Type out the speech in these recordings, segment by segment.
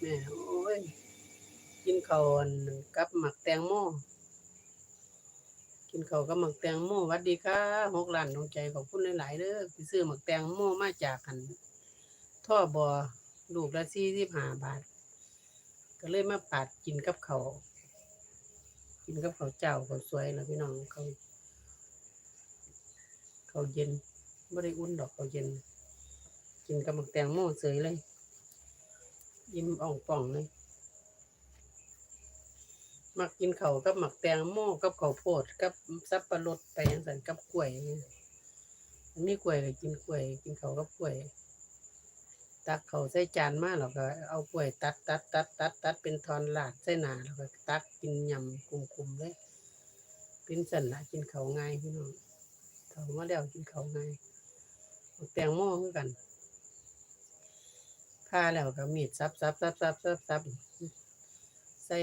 แม่โอ้ย กินข้าวอันกับหมักแตงโมกินข้าวกับหมักแตงโมวัดดีค่ะหกล้านดวงใจขอบคุณหลายๆเด้อที่ซื้อหมักแตงโมมาจากหัน ท่อบอลูกละสี่สิบห้าบาท ก็เลยมาปาดกินกับเขากินกับเขาเจ้าเขาสวยแล้วพี่น้องเขาเขาเย็นไม่ได้อุ่นดอกเขาเย็น กินกับหมักแตงโมเสยเลย ยิ้มอ่องป่องเลยมักกินเขากับหมักแตงโมกับข้าวโพดกับสับปะรดไปจังซั่นกับกล้วยนี่มันมีกล้วยก็กินกล้วย กินเขากับกล้วย ตักเขาใส่จานมาแล้วก็ เอากล้วย ตัดตัดตัดตัดตัดเป็นทอนลาดใส่หนาแล้วก็ ตักกินยำกลุ่มๆเลยเป็นสันละกินเขาง่ายพี่น้องเขามาแล้วกินเขาง่ายหมักแตงโมคือกัน ผ้าแล้วก็มีดซับซับซับซับซับซับใส่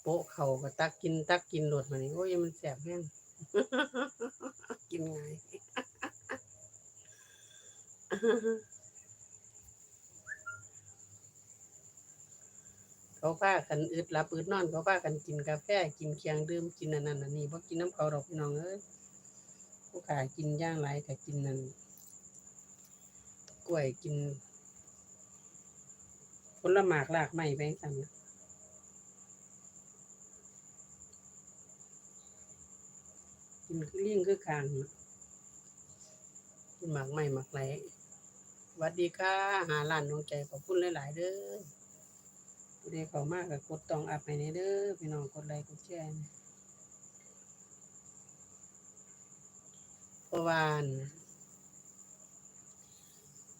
โปะเข่าก็ตักกินตักกินโดดมานี่โอ้ยมันแสบแห้งกินไงเขาพากันอึดหลับอึดนอนเขาพากันกินกาแฟกินเคียงดื่มกินอันนั้นอันนี้บ่กินน้ำเขาดอกพี่น้องเอ้ยผู้ขากินย่างไรก็กินนั่นกล้วยกิน ผลหมากลากไม้ไปสั่นนะกินคือลิงคือคางน่ะกินหมากไม้หมากไหลหวัดดีค่ะ หาล้านดวงใจขอบคุณหลาย ๆ เด้อผู้ใดเขามาก็กดตองอัพให้ในเด้อพี่น้องกดไลค์กดแชร์นะเพระวาน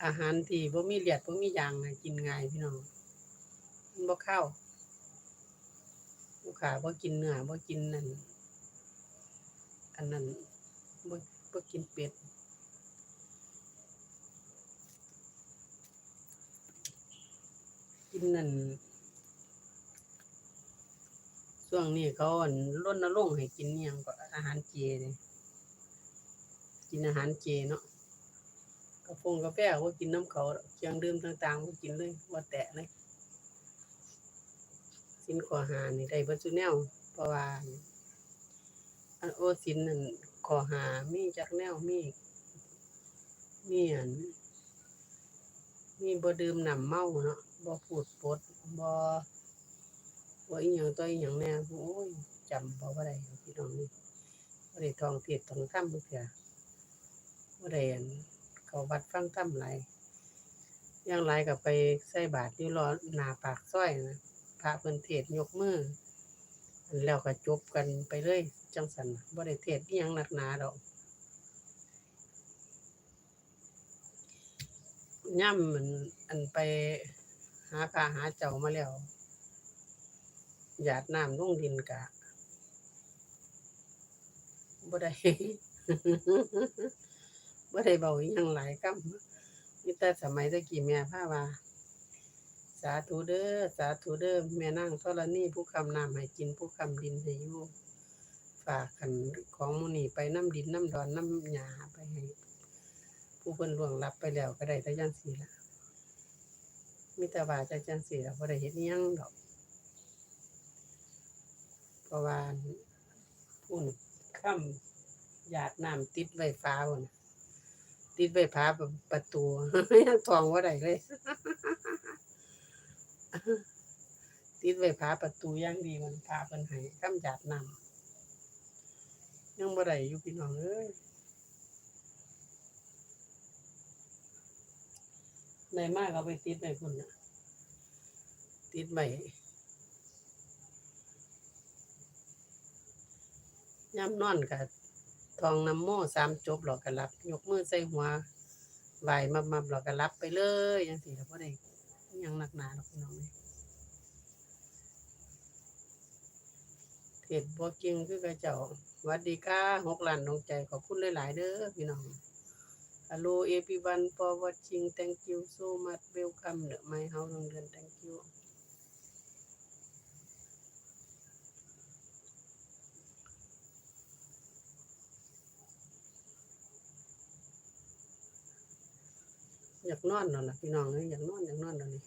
อาหารที่บ่มีเลือดบ่มียางกินง่ายพี่น้องมันบ่เข้าลูกค้าบ่กินเนื้อบ่กินนั่นอันนั้นบ่บ่กินเป็ดกินนั่นช่วงนี้เขาอั่นรงให้กินอิหยังก็อาหารเจเลยกินอาหารเจเนาะ กาแฟกาแฟก็กินน้ำเขาเครื่องดื่มต่างๆก็กินเลยว่าแตะเลยสินขอหานี่ได้บิดซุแนวเพราะว่าอันโอสินนั่นขอหามีจักแนวมีมีอันมีบ่ดื่มน้ำเมาเนาะบ่พูดปดบ่บ่อีหยังต่ออีหยังแน่โอ้ยจำบ่ว่าได้พี่น้องนี่บ่ได้ทองเทศท่องธรรมเทื่อบ่ได้อัน เขาวัดฟังธรรมหลย่างหลายก็ไปใส่บาตรอยู่รอหนาปากซอยนะพระเพิ่นเทศยกมือแล้วก็จบกันไปเลยจังซั่นบ่ได้เทศยังหนักหนาดอกย่ำมันอันไปหาพาหาเจ้ามาแล้วหยาดน้ำลงดินกะบ่ได้ บ่ได้เบาอีหยังหลายคำมีแต่สมัยตะกี้แม่พาว่า สาธุเด้อสาธุเด้อแม่นางธรณีผู้คำน้ำให้กินผู้คำดินให้อยู่ฝากขันของมูนี่ไปน้ำดินน้ำดอนน้ำหญ้าไปให้ผู้เพิ่นล่วงลับไปแล้วก็ได้แต่จังซี่ล่ะมีแต่ว่าจังจังซี่ล่ะบ่ได้เฮ็ดอิหยังดอกเพราะว่าพุ่นคำหยาดน้ำติดไว้ฟ้าพุ่นน่ะ ติดไว้ฟ้าประตูยังทองบ่ได้เลย ติดไว้ฟ้าประตูย่างดีมันพาเพิ่นให้ค่ำหยาดนำยังบ่ได้อยู่พี่น้องเอ้ยได้มากเอาไปติดไว้พุ่นน่ะติดไว้ยามนอนก็ ทองน้ำโมสามจบแล้วก็หลับ ยกมือใส่หัวไหวมับๆแล้วก็หลับไปเลยจังซี่ล่ะบ่ได้ยังหนักหนาดอกพี่น้องเอ้ยเทศบ่เก่งคือเขาเจ้าวัดดีค่ะหกล้านดวงใจขอบคุณหลาย ๆ เด้อพี่น้อง Hello everyone for watching. Thank you so much. Welcome to my house, London. Thank you. อยากนอนนอนละพี่น้องเอ้ยอยากนอนอยากนอนตอนนี้